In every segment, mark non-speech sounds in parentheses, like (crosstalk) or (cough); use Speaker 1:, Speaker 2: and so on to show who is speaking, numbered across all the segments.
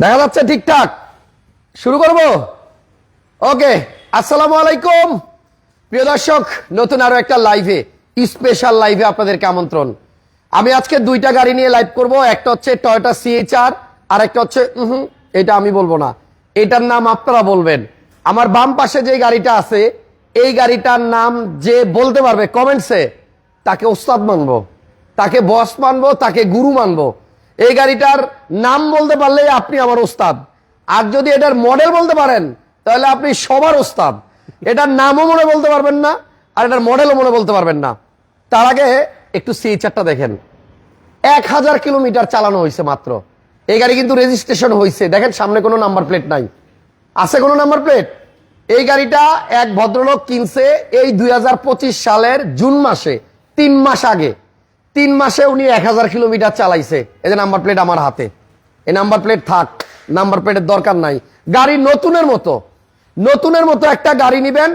Speaker 1: দেখা যাচ্ছে ঠিকঠাক। শুরু করব? ওকে, আসসালামু আলাইকুম। প্রিয় দর্শক, নতুন আরও একটা লাইভে স্পেশাল লাইভে আপনাদেরকে আমন্ত্রণ। আমি আজকে দুইটা গাড়ি নিয়ে লাইভ করব, একটা হচ্ছে টয়োটা সিএচআর আর একটা হচ্ছে এটা আমি বলব না। এটার নাম আপনারা বলবেন। আমার বাম পাশে যে গাড়িটা আছে, এই গাড়িটার নাম যে বলতে পারবে কমেন্টসে তাকে ওস্তাদ মানবো, তাকে বস মানবো, তাকে গুরু মানবো। এই গাড়িটার নাম বলতে পারলেই আপনি আমার ওস্তাদ। আর যদি এটার মডেল বলতে পারেন, তাহলে আপনি সবার ওস্তাদ। এটার নামও মনে বলতে পারবেন না, আর এটার মডেলও মনে বলতে পারবেন না। তার আগে একটু সিএইচারটা দেখেন। এক হাজার কিলোমিটার চালানো হয়েছে মাত্র। এই গাড়ি কিন্তু রেজিস্ট্রেশন হয়েছে। দেখেন, সামনে কোনো নাম্বার প্লেট নাই। আছে কোনো নাম্বার প্লেট এই গাড়িটা এক ভদ্রলোক কিনছে এই দুই হাজার পঁচিশ সালের জুন মাসে, তিন মাস আগে। তিন মাসে উনি এক হাজার কিলোমিটার চালাইছে। এই যে নাম্বার প্লেট আমার হাতে। এই নাম্বার প্লেট থাক নাম্বার প্লেটের দরকার নাই। গাড়ি নতুনের মতো। নতুনের মতো একটা গাড়ি নিবেন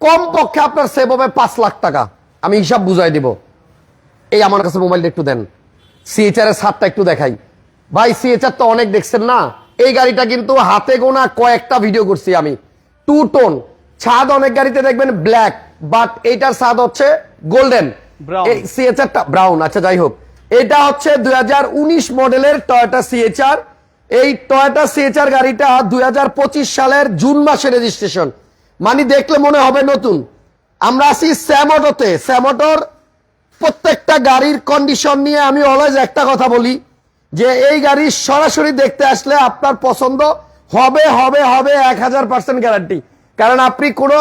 Speaker 1: কম পক্ষে আপনার সেভ হবে পাঁচ লাখ টাকা। আমি হিসাব বুঝাই দিব। এই আমার কাছে মোবাইলটা একটু দেন। সিএচআর এর ছাদটা একটু দেখাই। ভাই সিএচআর তো অনেক দেখছেন না? এই গাড়িটা কিন্তু হাতে গোনা কয়েকটা ভিডিও করছি আমি। টু টোন ছাদ অনেক গাড়িতে দেখবেন ব্ল্যাক বাট এইটার ছাদ হচ্ছে গোল্ডেন. এই সিএচআরটা ব্রাউন আচ্ছা যাই হোক এটা হচ্ছে দু হাজার উনিশ মডেলের টয়োটা সিএচআর এই টয়োটা সিএচআর গাড়িটা দু হাজার পঁচিশ সালের জুন মাসে রেজিস্ট্রেশন মানে দেখলে মনে হবে নতুন। আমরা আছি স্যামোটোতে স্যামোটোর প্রত্যেকটা গাড়ির কন্ডিশন নিয়ে আমি অলওয়েজ একটা কথা বলি, যে এই গাড়ি সরাসরি দেখতে আসলে আপনার পছন্দ হবে হবে হবে এক হাজার পার্সেন্ট গ্যারান্টি কারণ আপনি কোনো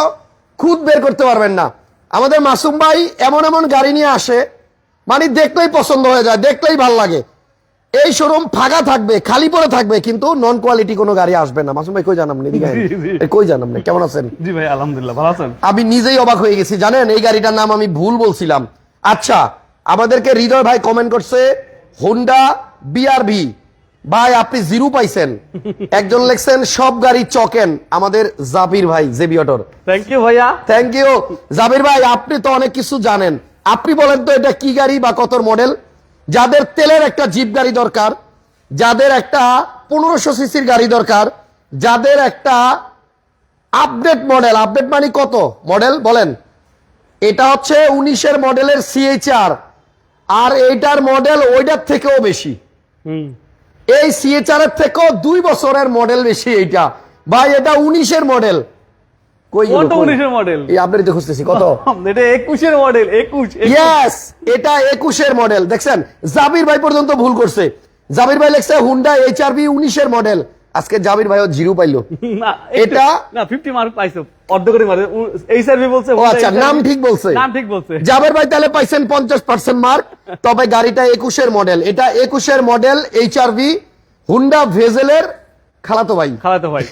Speaker 1: খুদ বের করতে পারবেন না। আমাদের মাসুম ভাই এমন এমন গাড়ি নিয়ে আসে মানে দেখলেই পছন্দ হয়ে যায় দেখলেই ভালো লাগে। এই শোরুম ফাঁকা থাকবে খালি পড়ে থাকবে কিন্তু নন কোয়ালিটি কোনো গাড়ি আসবে না। মাসুম ভাই কই জানাম কই জানাম না? কেমন আছেন?
Speaker 2: জি ভাই আলহামদুলিল্লাহ ভালো আছেন?
Speaker 1: আমি নিজেই অবাক হয়ে গেছি জানেন? এই গাড়িটার নাম আমি ভুল বলছিলাম। আচ্ছা আমাদেরকে হৃদয় ভাই কমেন্ট করছে হোন্ডা বিআরভি ভাই আপনি জিরো পাইছেন। একজন লেখছেন সব গাড়ি চকেন। আমাদের জাবির ভাই জেবিয়টর
Speaker 2: থ্যাংক ইউ ভাইয়া।
Speaker 1: থ্যাংক ইউ জাবির ভাই আপনি তো অনেক কিছু জানেন। আপনি বলেন তো এটা কি গাড়ি বা কত মডেল যাদের তেলের একটা জিপ গাড়ি দরকার যাদের একটা পনেরোশো সিসির গাড়ি দরকার যাদের একটা আপডেট মডেল আপডেট মানে কত মডেল বলেন। এটা হচ্ছে উনিশের মডেলের সিএইচআর আর এইটার মডেল ওইটার থেকেও বেশি।
Speaker 2: হুম।
Speaker 1: এই সিএচআর এর থেকেও দুই বছরের মডেল বেশি এইটা। ভাই এটা উনিশের মডেল কই গেল,
Speaker 2: কোনটা
Speaker 1: কই?
Speaker 2: উনিশের মডেল
Speaker 1: এই আপডেট কত? (laughs)
Speaker 2: এটা একুশের মডেল একুশ একুশ।
Speaker 1: এটা একুশের মডেল দেখছেন জাবির ভাই পর্যন্ত ভুল করছে। জাবির ভাই লেখছে হুন্ডা এইচআরবি উনিশের মডেল আজকে জাবির ভাইও জিরো পাইলো। (laughs) এটা-
Speaker 2: না ফিফটি মার্ক পাইছো। অর্ধ করে মারে। এই সার্ভি বলছে
Speaker 1: ও আচ্ছা নাম ঠিক বলছে।
Speaker 2: নাম ঠিক বলছে।
Speaker 1: জাবের ভাই তাহলে পাইছেন পঞ্চাশ পার্সেন্ট মার্ক তবে গাড়িটা একুশের মডেল এটা একুশের মডেল এইচআরভি হুন্ডা ভেজেলের খালাতো ভাই।
Speaker 2: খালাতো ভাই।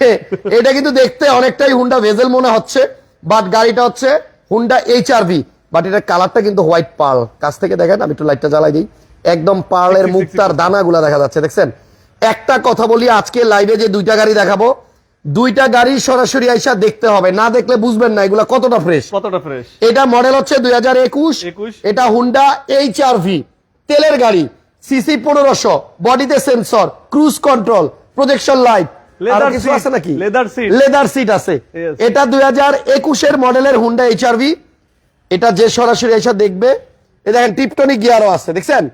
Speaker 1: এটা কিন্তু দেখতে অনেকটাই হুন্ডা ভেজেল মনে হচ্ছে বাট গাড়িটা হচ্ছে হুন্ডা এইচআরভি বাট এটার কালারটা কিন্তু হোয়াইট পার্ল কাছ থেকে দেখেন আমি একটু লাইটটা জ্বালাই দিই। একদম পার্লের মুক্তার দানাগুলা দেখা যাচ্ছে দেখছেন? একটা কথা বলি আজকে লাইভে যে দুইটা গাড়ি দেখাবো দুইটা গাড়ি সরাসরি আইসা দেখতে হবে। না দেখলে বুঝবেন না এগুলা কতটা ফ্রেশ
Speaker 2: কতটা ফ্রেশ
Speaker 1: এটা মডেল হচ্ছে দুই হাজার একুশ এটা হুন্ডা এইচ আর ভি তেলের গাড়ি সিসি পনেরোশো বডিতে sensor cruise control projection light আছে নাকি। লেদার সিট আছে। এটা দুই হাজার একুশের মডেলের হুন্ডা এইচআরভি এটা যে সরাসরি এসে দেখবে এ দেখেন টিপটনিক গিয়ারও আছে দেখছেন?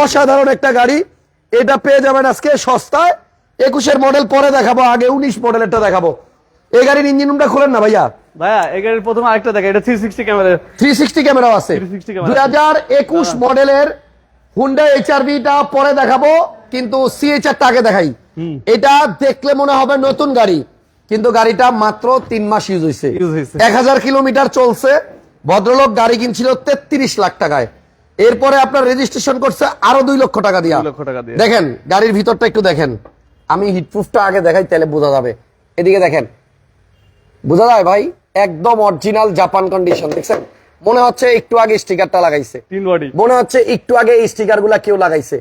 Speaker 1: অসাধারণ একটা গাড়ি। এটা পেয়ে যাবেন আজকে সস্তায়। একুশের মডেল পরে দেখাবো আগে উনিশ মডেলেরটা দেখাবো। এই গাড়ির ইঞ্জিন রুমটা খোলেন না ভাইয়া?
Speaker 2: ভাইয়া এই গাড়ির প্রথম আরেকটা দেখা এটা three sixty camera
Speaker 1: three sixty ক্যামেরাও আছে।
Speaker 2: 360 ক্যামেরা
Speaker 1: দুই হাজার একুশ মডেলের হুন্ডা এইচআরবিটা পরে দেখাবো কিন্তু সিএচআরটা আগে দেখাই। এটা দেখলে মনে হবে নতুন গাড়ি কিন্তু গাড়িটা মাত্র তিন মাস ইউজ হয়েছে। এক হাজার কিলোমিটার চলছে ভদ্রলোক গাড়ি কিনছিল তেত্রিশ লাখ টাকায়। এরপরে আপনার রেজিস্ট্রেশন করছে আরও দুই লক্ষ টাকা দিয়া।
Speaker 2: লক্ষ টাকা দিয়ে।
Speaker 1: দেখেন গাড়ির ভিতরটা একটু দেখেন। আমি হিটপ্রুফটা আগে দেখাই তাহলে বোঝা যাবে। এদিকে দেখেন। বোঝা যায় ভাই? একদম অরিজিনাল জাপান কন্ডিশন দেখছেন? মনে হচ্ছে একটু আগে স্টিকারটা লাগাইছে। মনে হচ্ছে একটু আগে এই স্টিকারগুলা কেউ লাগাইছে।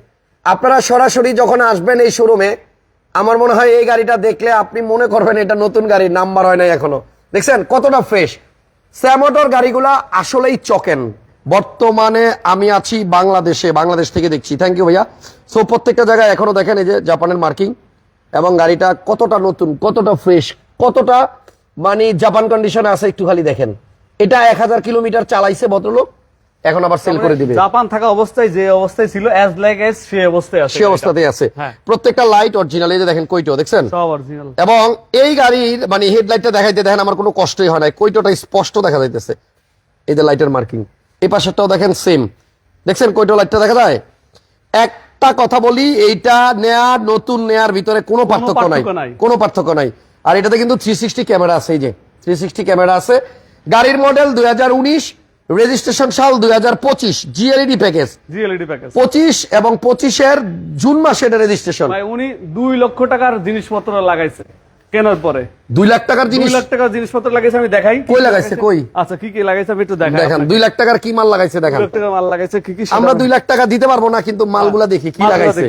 Speaker 1: আপনারা সরাসরি যখন আসবেন এই শোরুমে আমার মনে হয় এই গাড়িটা দেখলে আপনি মনে করবেন এটা নতুন গাড়ি নাম্বার হয় নাই এখনও। দেখছেন? কতটা ফ্রেশ স্যামোটর গাড়িগুলা আসলেই চকেন। বর্তমানে আমি আছি বাংলাদেশে বাংলাদেশ থেকে দেখছি। থ্যাংক ইউ ভাইয়া। সো প্রত্যেকটা জায়গায় এখনও দেখেন এই যে জাপানের মার্কিং এবং গাড়িটা কতটা নতুন কতটা ফ্রেশ কতটা মানে জাপান কন্ডিশনে আছে একটু খালি দেখেন। এটা এক হাজার কিলোমিটার চালাইছে ভদ্রলোক এখন আবার সেল করে দিবে।
Speaker 2: জাপান থাকা অবস্থায় যে অবস্থায় ছিল অ্যাজ লাইক এস সেই অবস্থায় আছে
Speaker 1: সে অবস্থাতেই আছে।
Speaker 2: হ্যাঁ।
Speaker 1: প্রত্যেকটা লাইট অরিজিনাল এই যে দেখেন কইটো দেখছেন?
Speaker 2: সব অরিজিনাল
Speaker 1: এবং এই গাড়ির মানে হেডলাইটটা দেখাইতে দেখেন আমার কোনো কষ্টই হয় না কইটোটা স্পষ্ট দেখা যাইতেছে। এই যে লাইটের মার্কিং এই পাশেরটাও দেখেন সেম দেখছেন কইটো লাইটটা দেখা যায়? একটা কথা বলি এইটা নেয়ার নতুন নেয়ার ভিতরে কোনো পার্থক্য নাই। কোনো পার্থক্য নাই। আর এটাতে কিন্তু থ্রি সিক্সটি ক্যামেরা আছে এই যে। থ্রি সিক্সটি ক্যামেরা আছে। গাড়ির মডেল দুই হাজার উনিশ রেজিস্ট্রেশন সাল দুই হাজার পঁচিশ জিএলইডি প্যাকেজ
Speaker 2: জিএলইডি প্যাকেজ
Speaker 1: পঁচিশ এবং পঁচিশের জুন মাসে এটা রেজিস্ট্রেশন
Speaker 2: উনি দুই লক্ষ টাকার জিনিসপত্র লাগাইছে। কেনার পরে।
Speaker 1: দুই লাখ টাকার
Speaker 2: দুই
Speaker 1: জিনিস?
Speaker 2: লাখ টাকার জিনিসপত্র লাগাইছে আমি দেখাই।
Speaker 1: কই লাগাইছে, কই?
Speaker 2: আচ্ছা কি কি লাগাইছে আমি একটু দেখাই
Speaker 1: দেখেন দুই লাখ টাকার কি মাল লাগাইছে দেখেন
Speaker 2: দুই লাখ টাকার মাল লাগাইছে কি কি
Speaker 1: আমরা দুই লাখ টাকা দিতে পারব না কিন্তু মালগুলা দেখি কি লাগাইছে।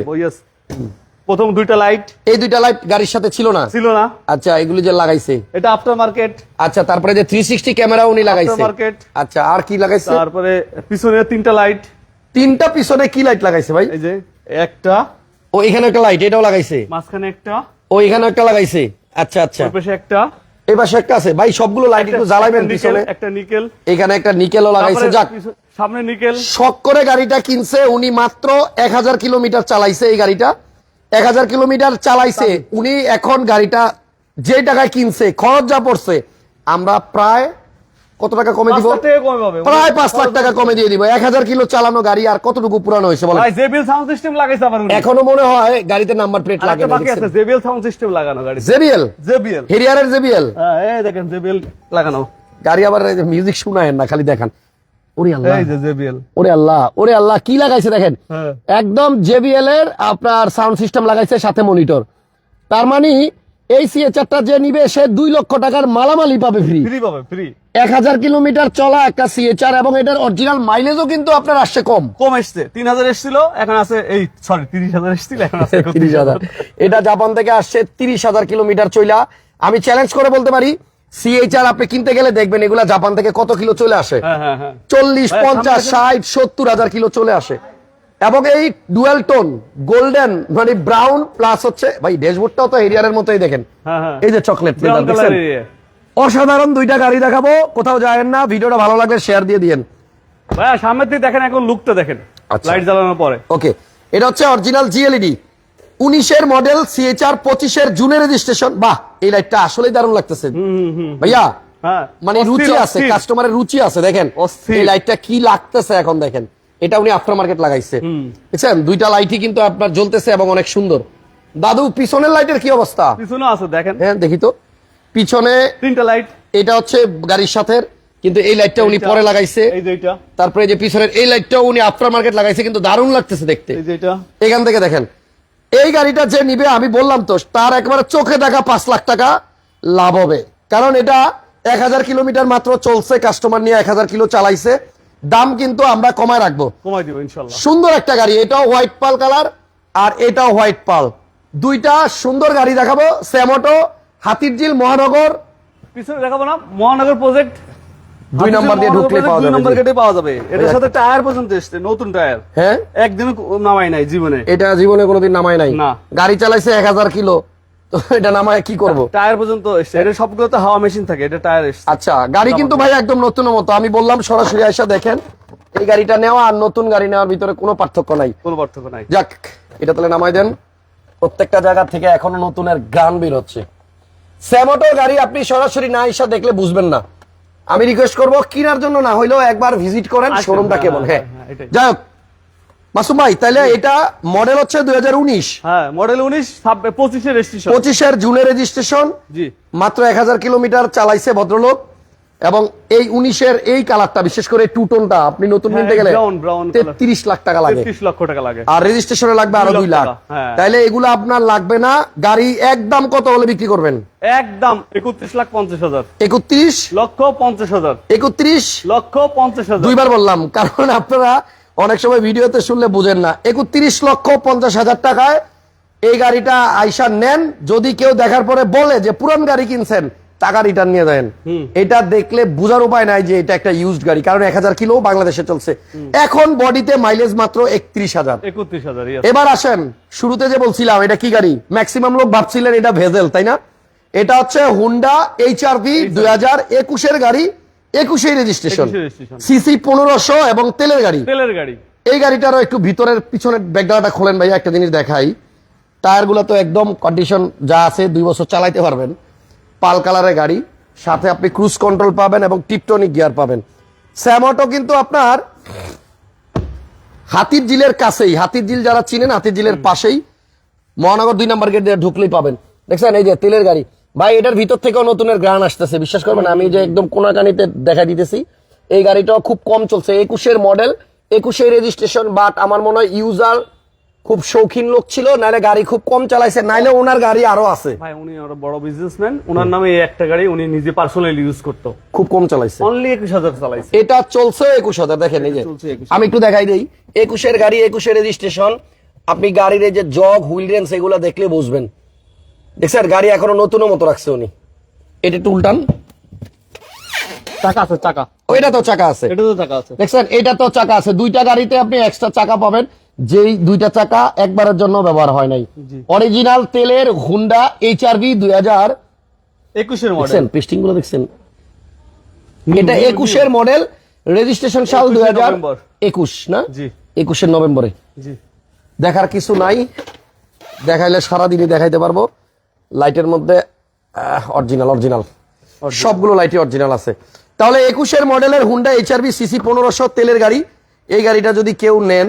Speaker 2: প্রথম দুইটা লাইট
Speaker 1: এই দুইটা লাইট গাড়ির সাথে ছিল না?
Speaker 2: ছিল না।
Speaker 1: আচ্ছা এগুলি যে লাগাইছে।
Speaker 2: এটা আফটার মার্কেট
Speaker 1: আচ্ছা তারপরে যে থ্রি সিক্সটি ক্যামেরা উনি লাগাইছে।
Speaker 2: Aftermarket।
Speaker 1: আচ্ছা আর কি লাগাইছে?
Speaker 2: তারপরে পিছনে তিনটা লাইট
Speaker 1: তিনটা পিছনে কি লাইট লাগাইছে ভাই?
Speaker 2: এই যে একটা।
Speaker 1: ও এখানে একটা লাইট এটাও লাগাইছে?
Speaker 2: মাঝখানে একটা।
Speaker 1: ও এখানে একটা লাগাইছে? আচ্ছা আচ্ছা।
Speaker 2: পাশে একটা।
Speaker 1: এই পাশে একটা আছে। ভাই সবগুলো লাইট একটু জ্বালাবেন পিছনে।
Speaker 2: একটা নিকেল।
Speaker 1: এখানে একটা নিকেলও লাগাইছে যাক।
Speaker 2: সামনে নিকেল।
Speaker 1: শখ করে গাড়িটা কিনছে উনি মাত্র এক হাজার কিলোমিটার চালাইছে এই গাড়িটা। এক হাজার কিলোমিটার চালাইছে উনি এখন গাড়িটা যে টাকায় কিনছে খরচ যা পড়ছে আমরা প্রায় কত টাকা কমে দিব? প্রায় পাঁচ লাখ টাকা কমে দিয়ে দিব। এক হাজার কিলো চালানো গাড়ি আর কতটুকু পুরানো হয়েছে বলেন?
Speaker 2: ভাই সাউন্ড সিস্টেম লাগাইছে আবার
Speaker 1: এখনও মনে হয় গাড়িতে নাম্বার প্লেট লাগে
Speaker 2: আরেকটা বাকি আছে জেবিএল সাউন্ড সিস্টেম লাগানো গাড়ি
Speaker 1: জেবিএল
Speaker 2: জেবিএল
Speaker 1: হেরিয়ারের জেবিএল
Speaker 2: হ্যাঁ এই দেখেন জেবিএল লাগানো।
Speaker 1: গাড়ি আবার মিউজিক শুনায় না খালি দেখান। ওরে আল্লাহ।
Speaker 2: এই যে জেবিএল
Speaker 1: ওরে আল্লাহ ওরে আল্লাহ কি লাগাইছে দেখেন?
Speaker 2: হ্যাঁ।
Speaker 1: একদম জেবিএল এর আপনার সাউন্ড সিস্টেম লাগাইছে সাথে মনিটর তার মানে এই সিএচারটা যে নিবে সে দুই লক্ষ টাকার মালামালি পাবে ফ্রি
Speaker 2: ফ্রি পাবে ফ্রি
Speaker 1: এক হাজার কিলোমিটার চলা একটা সিএচআর এবং এটার অরিজিনাল মাইলেজও কিন্তু আপনার আসছে কম।
Speaker 2: কম এসছে তিন হাজার এসছিল এখন আছে এই সরি তিরিশ হাজার এসছিল এখন আছে
Speaker 1: তিরিশ হাজার। এটা জাপান থেকে আসছে তিরিশ হাজার কিলোমিটার চইলা। আমি চ্যালেঞ্জ করে বলতে পারি সিএইচআর আপনি কিনতে গেলে দেখবেন এগুলা জাপান থেকে কত কিলো চলে আসে।
Speaker 2: হ্যাঁ হ্যাঁ হ্যাঁ।
Speaker 1: চল্লিশ পঞ্চাশ ষাট সত্তর হাজার কিলো চলে আসে। এবং এই ডুয়েল টোন গোল্ডেন মানে ব্রাউন প্লাস হচ্ছে ভাই ড্যাশবোর্ডটাও তো এরিয়ারের মতোই দেখেন।
Speaker 2: হ্যাঁ হ্যাঁ।
Speaker 1: এই যে চকলেট অসাধারণ দুইটা গাড়ি দেখাবো কোথাও যায়েন না ভিডিওটা ভালো লাগলে শেয়ার দিয়ে দিয়েন।
Speaker 2: ভাইয়া সামনের দিকে দেখেন এখন লুকটা দেখেন।
Speaker 1: আচ্ছা।
Speaker 2: লাইট জ্বালানোর পরে।
Speaker 1: ওকে এটা হচ্ছে অরিজিনাল জিএলইডি উনিশের মডেল সিএচআর পঁচিশের জুনের রেজিস্ট্রেশন বাহ এই লাইটটা আসলেই দারুণ লাগতেছে। ভাইয়া
Speaker 2: হ্যাঁ
Speaker 1: মানে রুচি আছে কাস্টমারের রুচি আছে দেখেন। এই লাইটটা কি লাগতেছে এখন দেখেন। এটা উনি আফটার মার্কেট লাগাইছে বুঝছেন? দুইটা লাইটই কিন্তু আপনার জ্বলতেছে এবং অনেক সুন্দর। দাদু পিছনের লাইটের কি অবস্থা?
Speaker 2: পিছনে আছে দেখেন।
Speaker 1: হ্যাঁ দেখি তো। পিছনে
Speaker 2: তিনটা লাইট
Speaker 1: এটা হচ্ছে গাড়ির সাথে কিন্তু এই লাইটটা উনি পরে লাগাইছে।
Speaker 2: এই যে এটা
Speaker 1: তারপরে এই যে পিছনের এই লাইটটাও উনি আফটার মার্কেট লাগাইছে কিন্তু দারুণ লাগতেছে দেখতে।
Speaker 2: এই যে এটা
Speaker 1: এখান থেকে দেখেন। এই গাড়িটা যে নিবে আমি বললাম তো তার একবারে চোখে দেখা পাঁচ লাখ টাকা লাভ হবে। কারণ এটা এক হাজার কিলোমিটার মাত্র চলছে কাস্টমার নিয়ে এক হাজার কিলো চালাইছে। দাম কিন্তু আমরা কমায় রাখব।
Speaker 2: কমাই দিব ইনশাল্লাহ।
Speaker 1: সুন্দর একটা গাড়ি এটাও হোয়াইট পাল কালার আর এটাও হোয়াইট পাল। দুইটা সুন্দর গাড়ি দেখাবো স্যামোটো হাতিরঝিল মহানগর।
Speaker 2: পিছনে দেখাবো না মহানগর প্রজেক্ট
Speaker 1: দুই নম্বর দিয়ে ঢুকলে পাওয়া
Speaker 2: দুই নম্বর গেটে পাওয়া যাবে। এটার সাথে টায়ার পর্যন্ত এসছে নতুন টায়ার।
Speaker 1: হ্যাঁ।
Speaker 2: একদিনও নামাই নাই জীবনে।
Speaker 1: এটা জীবনে কোনোদিন নামায় নাই।
Speaker 2: না।
Speaker 1: গাড়ি চালাইছে এক হাজার কিলো। তো এটা নামায় কি করব?
Speaker 2: টায়ার পর্যন্ত এটা সবগুলো তো হাওয়া মেশিন থাকে এটা টায়ার
Speaker 1: আচ্ছা গাড়ি কিন্তু ভাই একদম নতুন মতো। আমি বললাম সরাসরি আইসা দেখেন। এই গাড়িটা নেওয়া আর নতুন গাড়ি নেওয়ার ভিতরে কোনো পার্থক্য নাই।
Speaker 2: কোনো পার্থক্য নাই।
Speaker 1: যাক এটা তাহলে নামাই দেন। প্রত্যেকটা জায়গা থেকে এখনও নতুনের গান বের হচ্ছে। স্যামোটোর গাড়ি আপনি সরাসরি না এসে দেখলে বুঝবেন না। আমি রিকোয়েস্ট করব কেনার জন্য না হইলেও একবার ভিজিট করেন শোরুমটা
Speaker 2: হ্যাঁ,
Speaker 1: কেমন? হ্যাঁ
Speaker 2: হ্যাঁ,
Speaker 1: যাই হোক মাসুম ভাই তাহলে এটা মডেল হচ্ছে দুই হাজার উনিশ।
Speaker 2: হ্যাঁ মডেল উনিশ পঁচিশের রেজিস্ট্রেশন
Speaker 1: পঁচিশের জুনের রেজিস্ট্রেশন
Speaker 2: জি।
Speaker 1: মাত্র এক হাজার কিলোমিটার চালাইছে ভদ্রলোক এবং এই উনিশের এই কালারটা বিশেষ করে টু টোনটা আপনি নতুন
Speaker 2: হ্যাঁ,
Speaker 1: কিনতে গেলে। তেত্রিশ লাখ টাকা লাগে।
Speaker 2: লক্ষ টাকা লাগে।
Speaker 1: আর রেজিস্ট্রেশনে লাগবে আরও
Speaker 2: দুই লাখ। হ্যাঁ।
Speaker 1: এগুলো আপনার লাগবে না গাড়ি একদম কত হলে বিক্রি করবেন?
Speaker 2: একদম একত্রিশ লাখ পঞ্চাশ হাজার।
Speaker 1: একত্রিশ?
Speaker 2: লক্ষ পঞ্চাশ হাজার।
Speaker 1: একত্রিশ?
Speaker 2: লক্ষ পঞ্চাশ হাজার।
Speaker 1: দুইবার বললাম কারণ আপনারা অনেক সময় ভিডিওতে শুনলে বুঝেন না। একত্রিশ লক্ষ পঞ্চাশ হাজার টাকায় এই গাড়িটা আইসা নেন যদি কেউ দেখার পরে বলে যে পুরান গাড়ি কিনছেন টাকা রিটার্ন নিয়ে দেন। এটা দেখলে বোঝার উপায় নাই যে এটা একটা ইউজড গাড়ি কারণ এক হাজার কিলো বাংলাদেশে চলছে। এখন বডিতে মাইলেজ মাত্র একত্রিশ হাজার।
Speaker 2: একত্রিশ হাজার
Speaker 1: এবার আসেন শুরুতে যে বলছিলাম এটা কি গাড়ি? ম্যাক্সিমাম লোক ভাবছিলেন এটা ভেজেল তাই না? এটা হচ্ছে হুন্ডা এইচ আর ভি দুই হাজার একুশের গাড়ি। একুশে রেজিস্ট্রেশন সিসি পনেরোশো এবং তেলের গাড়ি।
Speaker 2: তেলের গাড়ি।
Speaker 1: এই গাড়িটারও একটু ভিতরের পিছনের ব্যাকগ্রাউন্ডটা খোলেন ভাইয়া একটা জিনিস দেখাই। টায়ারগুলো তো একদম কন্ডিশন যা আছে দুই বছর চালাইতে পারবেন। পাল কালারের গাড়ি সাথে আপনি ক্রুজ কন্ট্রোল পাবেন এবং টিপটনিক গিয়ার পাবেন। স্যামটো কিন্তু আপনার হাতির জিলের কাছেই। হাতির জিল যারা চিনেন হাতির জিলের পাশেই। মহানগর দুই নাম্বার গেট দিয়ে ঢুকলেই পাবেন। দেখছেন? এই যে তেলের গাড়ি। ভাই এটার ভিতর থেকেও নতুনের গ্রান আসতেছে। বিশ্বাস করবেন আমি যে একদম কোনাকানিতে দেখা দিতেছি এই গাড়িটাও খুব কম চলছে। একুশের মডেল একুশের রেজিস্ট্রেশন বাট আমার মনে হয় ইউজার খুব শৌখিন লোক ছিল নাহলে গাড়ি খুব কম চালাইছে নাইলে ওনার গাড়ি আরও আছে।
Speaker 2: ভাই উনি আরও বড় বিজনেসম্যান ওনার নামে এই একটা গাড়ি উনি নিজে পার্সোনালি ইউজ করতো।
Speaker 1: খুব কম চালাইছে।
Speaker 2: অনলি একুশ হাজার চালাইছে।
Speaker 1: এটা চলছে একুশ হাজার দেখেন এই যে। আমি একটু দেখাই দিই। একুশের গাড়ি একুশের রেজিস্ট্রেশন আপনি গাড়ির এই যে জগ হুইল রেন্স এগুলো দেখলে বুঝবেন। দেখছেন গাড়ি এখনও নতুনের মতো রাখছে উনি। এটা একটু উল্টান।
Speaker 2: টাকা আছে টাকা
Speaker 1: ওইটা তো চাকা আছে।
Speaker 2: এটা তো টাকা আছে।
Speaker 1: দেখছেন এটা তো চাকা আছে। দুইটা গাড়িতে আপনি এক্সট্রা চাকা পাবেন। যেই দুইটা চাকা একবারের জন্য ব্যবহার হয় নাই। অরিজিনাল তেলের হুন্ডা এইচ আর ভি দুই হাজার
Speaker 2: একুশের মডেল
Speaker 1: দেখছেন পেস্টিংগুলো দেখছেন এটা একুশের মডেল রেজিস্ট্রেশন সাল
Speaker 2: 21
Speaker 1: দুই হাজার একুশ না? একুশের নভেম্বরে। দেখার কিছু নাই। দেখাইলে সারাদিনই দেখাইতে পারব। লাইটের মধ্যে অরিজিনাল অরিজিনাল সবগুলো লাইটই অরিজিনাল আছে। তাহলে একুশের মডেলের হুন্ডা এইচআরবি সিসি পনেরোশো তেলের গাড়ি। এই গাড়িটা যদি কেউ নেন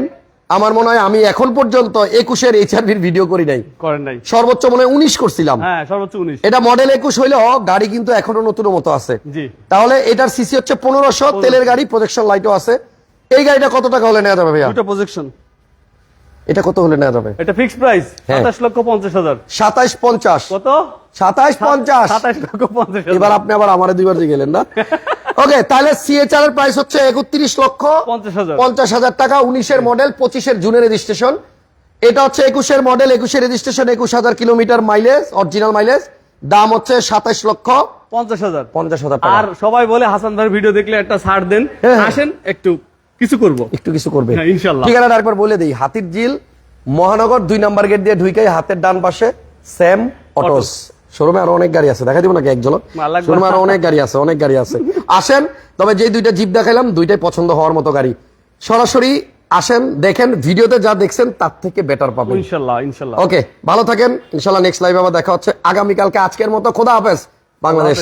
Speaker 1: আমার মনে হয় আমি এখন পর্যন্ত একুশের এইচআরবির ভিডিও করি নাই।
Speaker 2: করেন নাই।
Speaker 1: সর্বোচ্চ মনে হয় উনিশ করছিলাম।
Speaker 2: হ্যাঁ
Speaker 1: এটা মডেল একুশ হইলেও গাড়ি কিন্তু এখনও নতুন মতো আছে। তাহলে এটার সিসি হচ্ছে পনেরোশো তেলের গাড়ি প্রজেকশন লাইটও আছে। এই গাড়িটা কত টাকা হলে নেওয়া যাবে ভাইয়া?
Speaker 2: প্রজেকশন
Speaker 1: এটা কত হলে নেওয়া যাবে?
Speaker 2: এটা ফিক্সড প্রাইস
Speaker 1: হ্যাঁ।
Speaker 2: সাতাশ লক্ষ পঞ্চাশ হাজার।
Speaker 1: সাতাইশ পঞ্চাশ।
Speaker 2: কত?
Speaker 1: সাতাইশ পঞ্চাশ।
Speaker 2: সাতাশ লক্ষ পঞ্চাশ হাজার।
Speaker 1: এবার আপনি আবার আমারে দুইবার দিয়ে গেলেন না? (laughs) ওকে তাহলে সিএচআর এর প্রাইস হচ্ছে একত্রিশ লক্ষ
Speaker 2: পঞ্চাশ হাজার।
Speaker 1: পঞ্চাশ হাজার টাকা উনিশের মডেল পঁচিশের জুনের রেজিস্ট্রেশন এটা হচ্ছে একুশের মডেল একুশের রেজিস্ট্রেশন একুশ হাজার কিলোমিটার মাইলেজ অরিজিনাল মাইলেজ দাম হচ্ছে সাতাইশ লক্ষ
Speaker 2: পঞ্চাশ হাজার।
Speaker 1: পঞ্চাশ হাজার
Speaker 2: আর সবাই বলে হাসান ভাই ভিডিও দেখলে একটা ছাড় দেন।
Speaker 1: হ্যাঁ।
Speaker 2: আসেন একটু। কিছু করব।
Speaker 1: একটু কিছু করবে।
Speaker 2: হ্যাঁ, ইনশাল্লাহ।
Speaker 1: একবার বলে দিই হাতির জিল মহানগর দুই নাম্বার গেট দিয়ে ঢুকে হাতের ডান পাশে স্যাম অটোস। শোরুমে আরও অনেক গাড়ি আছে দেখা দিব নাকি এক ঝলক
Speaker 2: না, লাগবে।
Speaker 1: শোরুমে আরও অনেক গাড়ি আছে অনেক গাড়ি আছে। আসেন তবে যে দুইটা জিপ দেখাইলাম দুইটাই পছন্দ হওয়ার মতো গাড়ি। সরাসরি আসেন দেখেন ভিডিওতে যা দেখছেন তার থেকে বেটার পাবেন।
Speaker 2: ইনশাল্লাহ ইনশাল্লাহ।
Speaker 1: ওকে ভালো থাকেন ইনশাল্লাহ নেক্সট লাইভ আবার দেখা হচ্ছে। আগামীকালকে আজকের মতো খোদা হাফেজ বাংলাদেশ।